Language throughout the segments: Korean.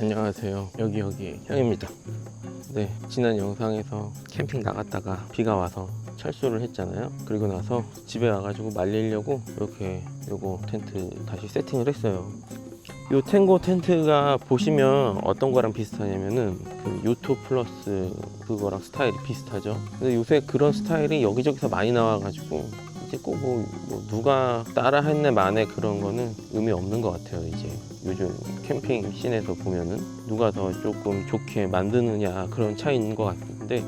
안녕하세요. 여기 여기 형입니다. 네, 지난 영상에서 캠핑 나갔다가 비가 와서 철수를 했잖아요. 그리고 나서 집에 와가지고 말리려고 이렇게 요거 텐트 다시 세팅을 했어요. 요 탱고 텐트가 보시면 어떤 거랑 비슷하냐면은 그 요토 플러스 그거랑 스타일이 비슷하죠. 근데 요새 그런 스타일이 여기저기서 많이 나와가지고 이제 꼭뭐 누가 따라 했네 만에 그런 거는 의미 없는 것 같아요. 이제 요즘 캠핑 씬에서 보면은 누가 더 조금 좋게 만드느냐 그런 차이인 것 같은데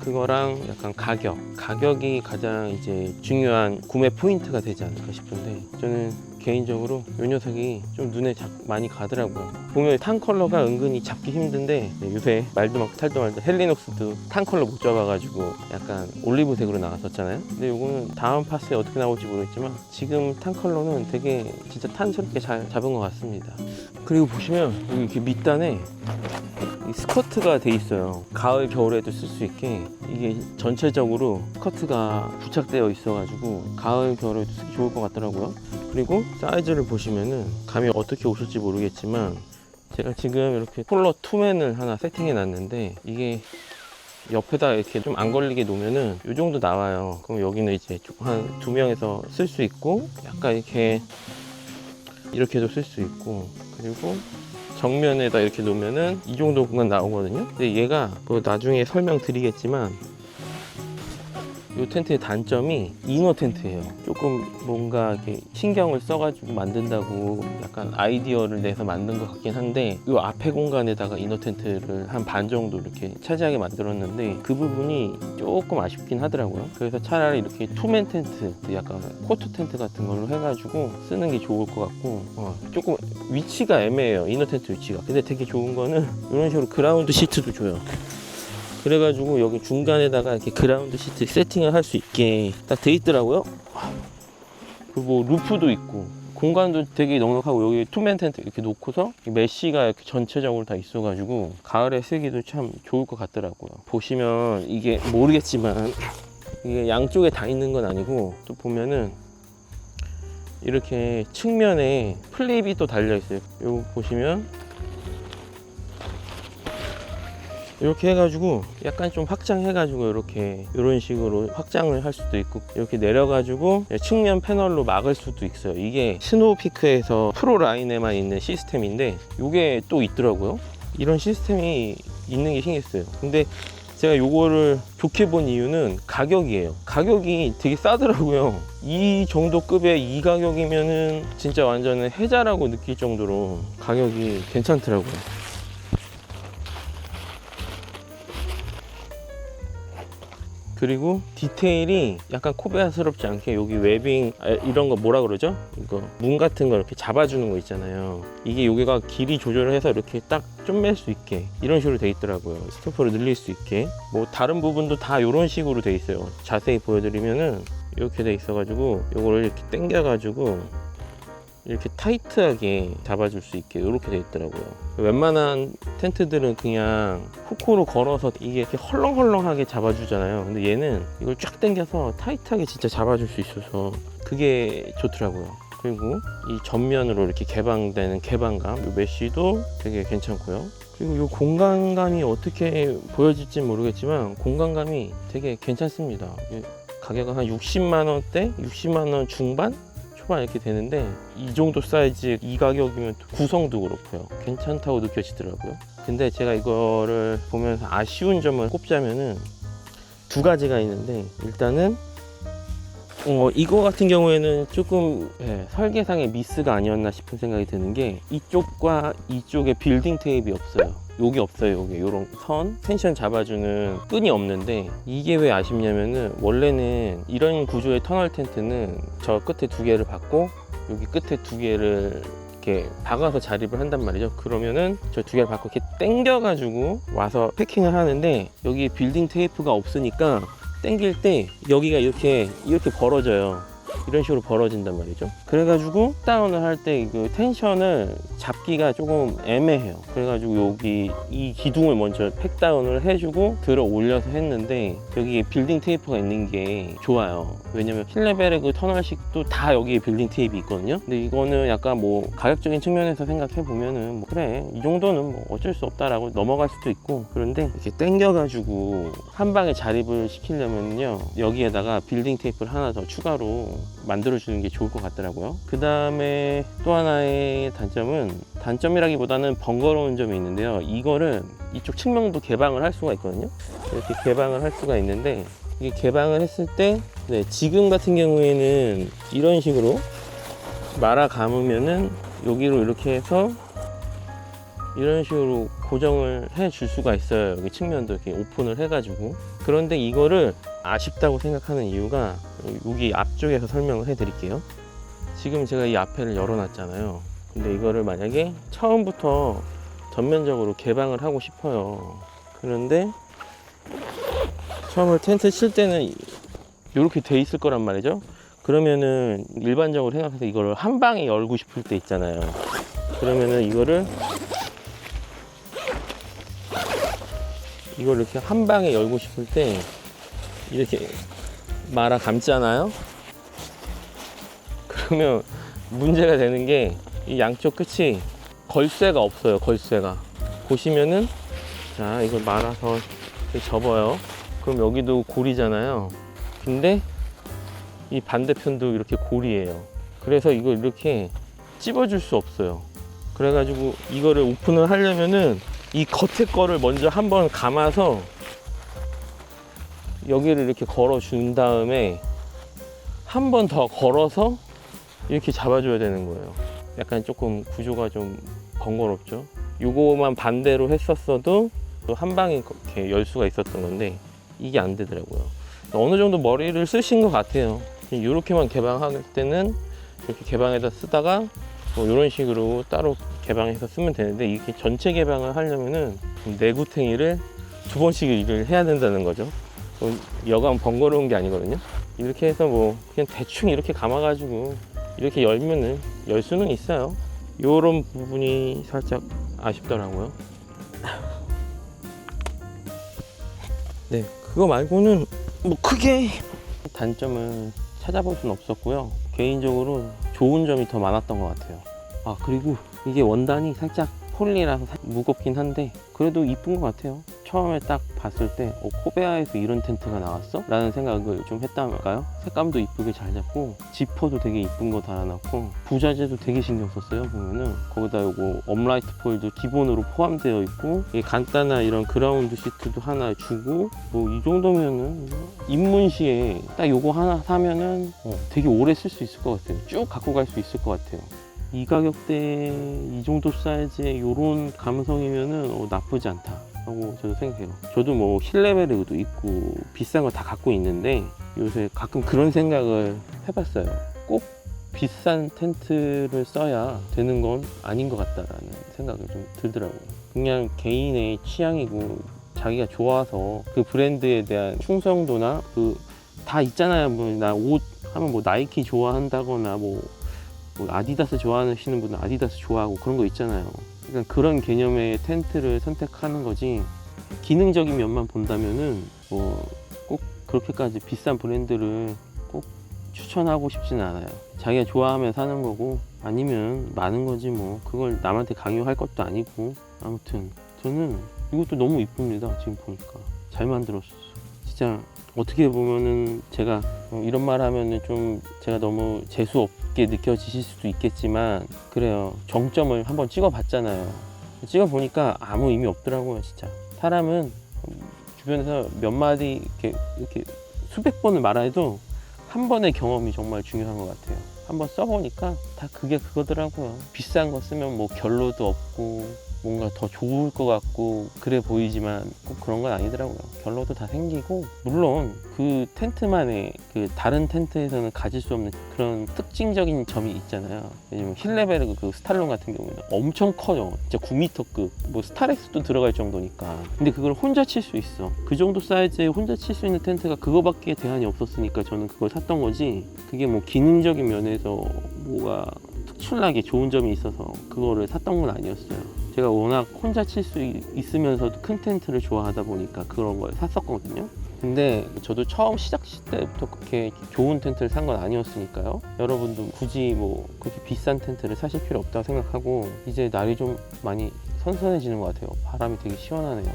그거랑 약간 가격. 가격이 가장 이제 중요한 구매 포인트가 되지 않을까 싶은데 저는 개인적으로 이 녀석이 좀 눈에 잡- 많이 가더라고요. 보면 탄 컬러가 은근히 잡기 힘든데 네, 요새 말도 많고 탈도 많고 헬리녹스도 탄 컬러 못 잡아가지고 약간 올리브색으로 나왔었잖아요. 근데 요거는 다음 파스에 어떻게 나올지 모르겠지만 지금 탄 컬러는 되게 진짜 탄스럽게 잘 잡은 것 같습니다. 그리고 보시면 여기 밑단에 이 스커트가 돼 있어요. 가을 겨울에도 쓸 수 있게 이게 전체적으로 스커트가 부착되어 있어 가지고 가을 겨울에도 쓰기 좋을 것 같더라고요. 그리고 사이즈를 보시면은 감이 어떻게 오실지 모르겠지만 제가 지금 이렇게 폴러 투맨을 하나 세팅해 놨는데 이게 옆에다 이렇게 좀 안 걸리게 놓으면은 이 정도 나와요. 그럼 여기는 이제 한 두 명에서 쓸 수 있고 약간 이렇게 이렇게도 쓸 수 있고 그리고 정면에다 이렇게 놓으면은 이 정도 공간 나오거든요. 근데 얘가 그 나중에 설명드리겠지만 이 텐트의 단점이 이너 텐트예요. 조금 뭔가 이렇게 신경을 써가지고 만든다고 약간 아이디어를 내서 만든 것 같긴 한데 이 앞에 공간에다가 이너 텐트를 한 반 정도 이렇게 차지하게 만들었는데 그 부분이 조금 아쉽긴 하더라고요. 그래서 차라리 이렇게 투맨 텐트, 약간 코트 텐트 같은 걸로 해가지고 쓰는 게 좋을 것 같고 어, 조금 위치가 애매해요. 이너 텐트 위치가. 근데 되게 좋은 거는 이런 식으로 그라운드 시트도 줘요. 그래가지고 여기 중간에다가 이렇게 그라운드 시트 세팅을 할 수 있게 딱 돼 있더라고요. 그리고 뭐 루프도 있고 공간도 되게 넉넉하고 여기 투맨 텐트 이렇게 놓고서 이 메쉬가 이렇게 전체적으로 다 있어가지고 가을에 쓰기도 참 좋을 것 같더라고요. 보시면 이게 모르겠지만 이게 양쪽에 다 있는 건 아니고 또 보면은 이렇게 측면에 플립이 또 달려 있어요. 이거 보시면 이렇게 해가지고 약간 좀 확장해가지고 이렇게 이런 식으로 확장을 할 수도 있고 이렇게 내려가지고 측면 패널로 막을 수도 있어요. 이게 스노우피크에서 프로 라인에만 있는 시스템인데 이게 또 있더라고요. 이런 시스템이 있는 게 신기했어요. 근데 제가 요거를 좋게 본 이유는 가격이에요. 가격이 되게 싸더라고요. 이 정도 급의 이 가격이면은 진짜 완전 해자라고 느낄 정도로 가격이 괜찮더라고요 그리고 디테일이 약간 코베아스럽지 않게 여기 웨빙 아, 이런 거 뭐라 그러죠? 이거 문 같은 거 이렇게 잡아주는 거 있잖아요. 이게 여기가 길이 조절을 해서 이렇게 딱 좀 맬 수 있게 이런 식으로 돼 있더라고요. 스토퍼를 늘릴 수 있게 뭐 다른 부분도 다 이런 식으로 돼 있어요. 자세히 보여드리면은 이렇게 돼 있어가지고 이거를 이렇게 당겨가지고 이렇게 타이트하게 잡아줄 수 있게 이렇게 돼 있더라고요. 웬만한 텐트들은 그냥 후크로 걸어서 이게 이렇게 헐렁헐렁하게 잡아주잖아요. 근데 얘는 이걸 쫙 당겨서 타이트하게 진짜 잡아줄 수 있어서 그게 좋더라고요. 그리고 이 전면으로 이렇게 개방되는 개방감, 이 메쉬도 되게 괜찮고요. 그리고 이 공간감이 어떻게 보여질지 모르겠지만 공간감이 되게 괜찮습니다. 이 가격은 한 60만 원대, 60만 원 중반 초반 이렇게 되는데 이 정도 사이즈 이 가격이면 구성도 그렇고요 괜찮다고 느껴지더라고요 근데 제가 이거를 보면서 아쉬운 점을 꼽자면은 두 가지가 있는데 일단은 어, 이거 같은 경우에는 조금 예, 설계상의 미스가 아니었나 싶은 생각이 드는 게 이쪽과 이쪽에 빌딩 테이프가 없어요. 여기 없어요. 여기 요런 선 텐션 잡아주는 끈이 없는데 이게 왜 아쉽냐면은 원래는 이런 구조의 터널 텐트는 저 끝에 두 개를 받고 여기 끝에 두 개를 이렇게 박아서 자립을 한단 말이죠. 그러면은 저 두 개를 받고 이렇게 당겨 가지고 와서 패킹을 하는데 여기 빌딩 테이프가 없으니까 당길 때 여기가 이렇게 이렇게 벌어져요. 이런 식으로 벌어진단 말이죠. 그래가지고 다운을 할 때 그 텐션을 잡기가 조금 애매해요. 그래가지고 여기 이 기둥을 먼저 팩다운을 해주고 들어 올려서 했는데 여기에 빌딩 테이프가 있는 게 좋아요. 왜냐면 힐레벨의 그 터널식도 다 여기에 빌딩 테이프 있거든요. 근데 이거는 약간 뭐 가격적인 측면에서 생각해 보면은 뭐 그래 이 정도는 뭐 어쩔 수 없다라고 넘어갈 수도 있고 그런데 이렇게 당겨가지고 한 방에 자립을 시키려면요 여기에다가 빌딩 테이프를 하나 더 추가로 만들어 주는 게 좋을 것 같더라고요. 그 다음에 또 하나의 단점은 단점이라기보다는 번거로운 점이 있는데요. 이거를 이쪽 측면도 개방을 할 수가 있거든요. 이렇게 개방을 할 수가 있는데 이게 개방을 했을 때 네, 지금 같은 경우에는 이런 식으로 말아 감으면은 여기로 이렇게 해서 이런 식으로 고정을 해 줄 수가 있어요. 여기 측면도 이렇게 오픈을 해가지고. 그런데 이거를 아쉽다고 생각하는 이유가 여기 앞쪽에서 설명을 해 드릴게요. 지금 제가 이 앞에를 열어놨잖아요. 근데 이거를 만약에 처음부터 전면적으로 개방을 하고 싶어요. 그런데 처음에 텐트 칠 때는 이렇게 돼 있을 거란 말이죠. 그러면은 일반적으로 생각해서 이거를 한 방에 열고 싶을 때 있잖아요. 그러면은 이거를 이걸 이렇게 한 방에 열고 싶을 때 이렇게 말아 감잖아요. 그러면 문제가 되는 게 이 양쪽 끝이 걸쇠가 없어요. 걸쇠가 보시면은 자 이걸 말아서 접어요. 그럼 여기도 골이잖아요. 근데 이 반대편도 이렇게 골이에요. 그래서 이걸 이렇게 찝어줄 수 없어요. 그래가지고 이거를 오픈을 하려면은 이 겉에 거를 먼저 한번 감아서 여기를 이렇게 걸어 준 다음에 한 번 더 걸어서 이렇게 잡아줘야 되는 거예요. 약간 조금 구조가 좀 번거롭죠. 요거만 반대로 했었어도 또 한 방에 이렇게 열 수가 있었던 건데 이게 안 되더라고요. 어느 정도 머리를 쓰신 것 같아요. 이렇게만 개방할 때는 이렇게 개방해서 쓰다가 뭐 이런 식으로 따로 개방해서 쓰면 되는데 이렇게 전체 개방을 하려면은 내구탱이를 두 번씩 일을 해야 된다는 거죠. 어, 여간 번거로운 게 아니거든요. 이렇게 해서 뭐 그냥 대충 이렇게 감아가지고 이렇게 열면은 열 수는 있어요. 요런 부분이 살짝 아쉽더라고요. 네, 그거 말고는 뭐 크게 단점을 찾아볼 수는 없었고요. 개인적으로 좋은 점이 더 많았던 것 같아요. 아 그리고 이게 원단이 살짝 폴리라서 살- 무겁긴 한데 그래도 이쁜 것 같아요. 처음에 딱 봤을 때 어, 코베아에서 이런 텐트가 나왔어? 라는 생각을 좀 했다할까요? 색감도 이쁘게 잘 잡고 지퍼도 되게 이쁜 거 달아놨고 부자재도 되게 신경 썼어요 보면은 거기다 요거 업라이트 폴도 기본으로 포함되어 있고 간단한 이런 그라운드 시트도 하나 주고 뭐 이 정도면은 입문시에 딱 요거 하나 사면은 어, 되게 오래 쓸 수 있을 것 같아요 쭉 갖고 갈 수 있을 것 같아요 이 가격대에 이 정도 사이즈의 요런 감성이면은 어, 나쁘지 않다. 하고 저도 생각해요. 저도 뭐 힐레벨에도 있고 비싼 거 다 갖고 있는데 요새 가끔 그런 생각을 해봤어요. 꼭 비싼 텐트를 써야 되는 건 아닌 것 같다라는 생각이 좀 들더라고요. 그냥 개인의 취향이고 자기가 좋아서 그 브랜드에 대한 충성도나 그 다 있잖아요. 뭐 나 옷 하면 뭐 나이키 좋아한다거나 뭐뭐 아디다스 좋아하시는 분은 아디다스 좋아하고 그런 거 있잖아요. 그러니까 그런 개념의 텐트를 선택하는 거지 기능적인 면만 본다면은 뭐 꼭 그렇게까지 비싼 브랜드를 꼭 추천하고 싶지는 않아요. 자기가 좋아하면 사는 거고 아니면 많은 거지 뭐 그걸 남한테 강요할 것도 아니고 아무튼 저는 이것도 너무 이쁩니다. 지금 보니까 잘 만들었어. 진짜 어떻게 보면은 제가 어, 이런 말 하면은 좀 제가 너무 재수 없게 느껴지실 수도 있겠지만 그래요. 정점을 한번 찍어봤잖아요. 찍어보니까 아무 의미 없더라고요 진짜. 사람은 주변에서 몇 마디 이렇게, 이렇게 수백 번을 말해도 한 번의 경험이 정말 중요한 것 같아요. 한번 써보니까 다 그게 그거더라고요. 비싼 거 쓰면 뭐 결로도 없고 뭔가 더 좋을 것 같고 그래 보이지만 꼭 그런 건 아니더라고요. 결로도 다 생기고 물론 그 텐트만의 그 다른 텐트에서는 가질 수 없는 그런 특징적인 점이 있잖아요. 왜냐면 힐레베르그 그 스탈론 같은 경우는 엄청 커요. 진짜 9m급 뭐 스타렉스도 들어갈 정도니까. 근데 그걸 혼자 칠 수 있어. 그 정도 사이즈에 혼자 칠 수 있는 텐트가 그거밖에 대안이 없었으니까 저는 그걸 샀던 거지. 그게 뭐 기능적인 면에서 뭐가 특출나게 좋은 점이 있어서 그거를 샀던 건 아니었어요. 제가 워낙 혼자 칠 수 있으면서도 큰 텐트를 좋아하다 보니까 그런 걸 샀었거든요. 근데 저도 처음 시작 때부터 그렇게 좋은 텐트를 산 건 아니었으니까요. 여러분도 굳이 뭐 그렇게 비싼 텐트를 사실 필요 없다고 생각하고 이제 날이 좀 많이 선선해지는 것 같아요. 바람이 되게 시원하네요.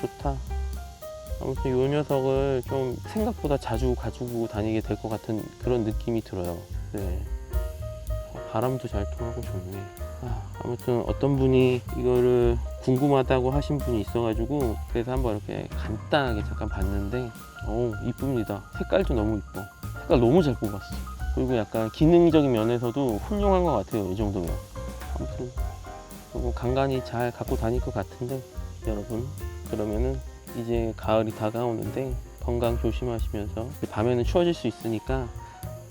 좋다. 아무튼 이 녀석을 좀 생각보다 자주 가지고 다니게 될 것 같은 그런 느낌이 들어요. 네. 어, 바람도 잘 통하고 좋네. 아, 아무튼 어떤 분이 이거를 궁금하다고 하신 분이 있어가지고 그래서 한번 이렇게 간단하게 잠깐 봤는데 어 이쁩니다. 색깔도 너무 이뻐. 색깔 너무 잘 뽑았어. 그리고 약간 기능적인 면에서도 훌륭한 것 같아요. 이 정도면. 아무튼 그리고 간간히 잘 갖고 다닐 것 같은데 여러분 그러면은 이제 가을이 다가오는데 건강 조심하시면서 밤에는 추워질 수 있으니까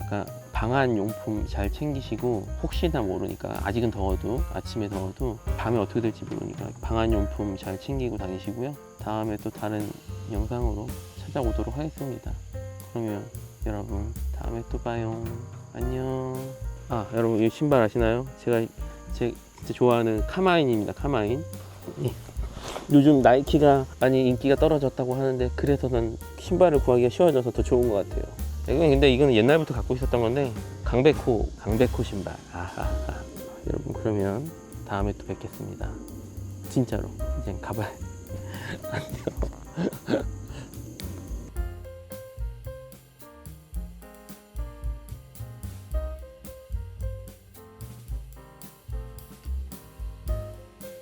약간 방한 용품 잘 챙기시고 혹시나 모르니까 아직은 더워도 아침에 더워도 밤에 어떻게 될지 모르니까 방한 용품 잘 챙기고 다니시고요. 다음에 또 다른 영상으로 찾아오도록 하겠습니다. 그러면 여러분 다음에 또 봐요. 안녕. 아 여러분 이 신발 아시나요? 제가 제 진짜 좋아하는 카마인입니다. 카마인. 예. 요즘 나이키가 많이 인기가 떨어졌다고 하는데 그래서 난 신발을 구하기가 쉬워져서 더 좋은 것 같아요. 이건 근데 이거는 옛날부터 갖고 있었던 건데 강백호 강백호 신발. 아하하. 여러분 그러면 다음에 또 뵙겠습니다. 진짜로 이제 가봐야 안녕.